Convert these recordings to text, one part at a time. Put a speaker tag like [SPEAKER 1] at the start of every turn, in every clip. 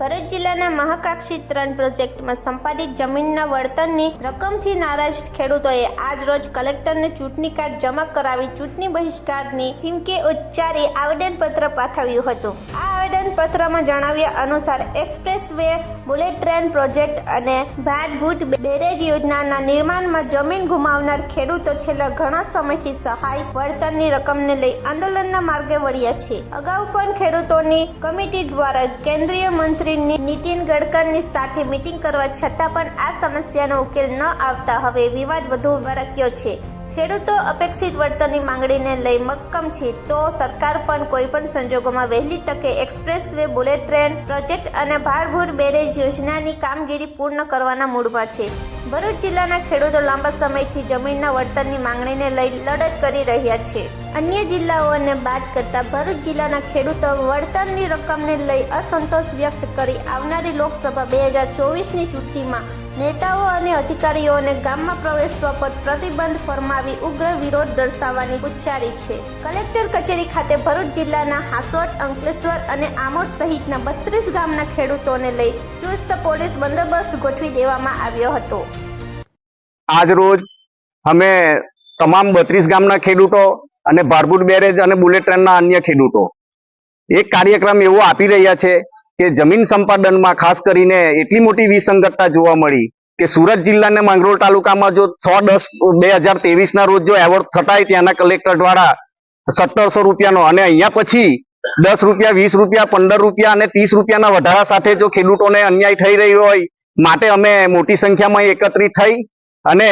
[SPEAKER 1] ભરૂચ જિલ્લાના મહાકાક્ષી ત્રણ પ્રોજેક્ટમાં સંપાદિત જમીનના વળતરની રકમથી નારાજ ખેડૂતોએ આજ રોજ કલેક્ટરને ચૂંટણી કાર્ડ જમા કરાવી ચૂંટણી બહિષ્કારની ટીમકે ઉચ્ચારી આવેદનપત્ર પાઠવ્યું હતું. આ આવેદનપત્રમાં જણાવ્યા અનુસાર express way bullet train project અને ભાત ભૂત બેરેજ યોજનાના નિર્માણમાં જમીન ગુમાવનાર ખેડૂતો છેલ્લા ઘણા સમયથી સહાય વળતરની રકમને લઈ આંદોલનના માર્ગે વળ્યા છે. અગાઉ પણ ખેડૂતોની કમિટી દ્વારા કેન્દ્રીય મંત્રી નીતિન ગડકરની સાથે મીટિંગ કરવા છતાં પણ આ સમસ્યાનો ઉકેલ ન આવતા હવે વિવાદ વધુ ભડક્યો છે. ખેડૂતો અપેક્ષિત વળતરની માંગણીને લઈ મક્કમ છે, તો સરકાર પણ કોઈપણ સંજોગોમાં વહેલી તકે express way bullet train, project અને ભારભૂર બેરેજ યોજનાની કામગીરી પૂર્ણ કરવાના મૂડમાં છે. ભરૂચ જિલ્લાના ખેડૂતો લાંબા સમયથી જમીનના વળતરની માંગણીને લઈ લડત કરી રહ્યા છે. અન્ય જિલ્લાઓને બાદ કરતા ભરૂચ જિલ્લાના ખેડૂતો વળતરની રકમને લઈ અસંતોષ વ્યક્ત કરી આવનારી લોકસભા બે હજાર ચોવીસની ચૂંટણીમાં નેતાઓ અને અધિકારીઓને ગામમાં પ્રવેશવા પર પ્રતિબંધ ફરમાવી ઉગ્ર વિરોધ દર્શાવવાની ઉચ્ચારી છે. કલેક્ટર કચેરી ખાતે ભરૂચ જિલ્લાના હાસોટ, અંકલેશ્વર અને આમોદ સહિતના બત્રીસ ગામના ખેડૂતોને લઈ ચુસ્ત પોલીસ બંદોબસ્ત ગોઠવી દેવામાં આવ્યો હતો.
[SPEAKER 2] આજ રોજ અમે તમામ બત્રીસ ગામના ખેડૂતો અને ભારભૂત બેરેજ અને બુલેટ ટ્રેનના અન્ય ખેડૂતો એક કાર્યક્રમ એવો આપી રહ્યા છે કે જમીન સંપાદનમાં ખાસ કરીને એટલી મોટી વિસંગતતા જોવા મળી કે સુરત જિલ્લાના માંગરોળ તાલુકામાં જો છ, દસ, બે હજાર ના રોજ જો એવોર્ડ થતાય ત્યાંના કલેક્ટર દ્વારા સત્તરસો રૂપિયાનો અને અહીંયા પછી દસ રૂપિયા, વીસ રૂપિયા, પંદર રૂપિયા અને ત્રીસ રૂપિયાના વધારા સાથે જો ખેડૂતોને અન્યાય થઈ રહ્યો હોય, માટે અમે મોટી સંખ્યામાં એકત્રિત થઈ અને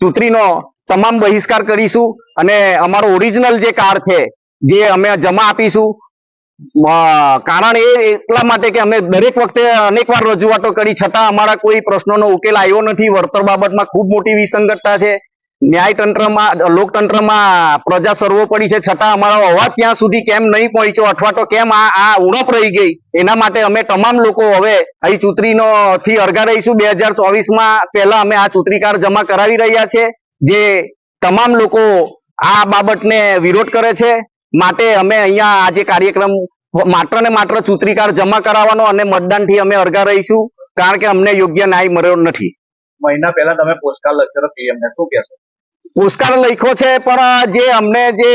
[SPEAKER 2] ચૂંટણીનો તમામ બહિષ્કાર કરીશું અને અમારો ઓરિજિનલ જે કાર છે, જે અમે જમા આપીશું કારણ એ એટલા માટે કે અમે દરેક વખતે અનેકવાર રજૂઆતો કરી, છતાં અમારા કોઈ પ્રશ્નોનો ઉકેલ આવ્યો નથી. વળતર બાબતમાં ખૂબ મોટી વિસંગતતા છે. ન્યાયતંત્રમાં, લોકતંત્રમાં પ્રજા સર્વોપરી છે, છતાં અમારો અવાજ ત્યાં સુધી કેમ નહીં પહોંચ્યો અથવા તો કેમ આ આ ઉણપ રહી ગઈ? એના માટે અમે તમામ લોકો હવે અહીં ચૂંટણીનો થી અરગા રહીશું. બે હજાર ચોવીસમાં પહેલા અમે આ ચૂંટણી કાર્ડ જમા કરાવી રહ્યા છે, જે તમામ લોકો આ બાબતને વિરોધ કરે છે. માટે અમે અહીંયા આજે કાર્યક્રમ માત્ર ને માત્ર ચૂંટણી કાર્ડ જમા કરાવવાનો અને મતદાનથી અમે અરગા રહીશું કારણ કે અમને યોગ્ય ન્યાય મળ્યો નથી.
[SPEAKER 3] મહિના પહેલા તમે પોસ્ટકાર્ડ લખ્યો હતો પીએમ ને શું કહેશો?
[SPEAKER 2] પુરસ્કાર લખ્યો છે પણ જે અમને જે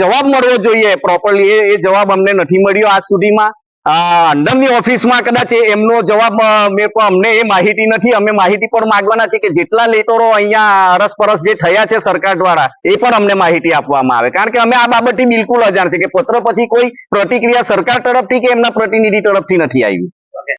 [SPEAKER 2] જવાબ મળવો જોઈએ પ્રોપરલી એ જવાબ અમને નથી મળ્યો આજ સુધીમાં. અ, અંદરની ઓફિસમાં કદાચ એમનો જવાબ મેં અમને એ માહિતી નથી અમે માહિતી પણ માંગવાના છે કે જેટલા લેટરો અહીંયા અરસપરસ જે થયા છે સરકાર દ્વારા એ પણ અમને માહિતી આપવામાં આવે. કારણ કે અમે આ બાબતથી બિલકુલ અજાણ છે કે પત્ર પછી કોઈ પ્રતિક્રિયા સરકાર તરફથી કે એમના પ્રતિનિધિ તરફથી નથી આવી.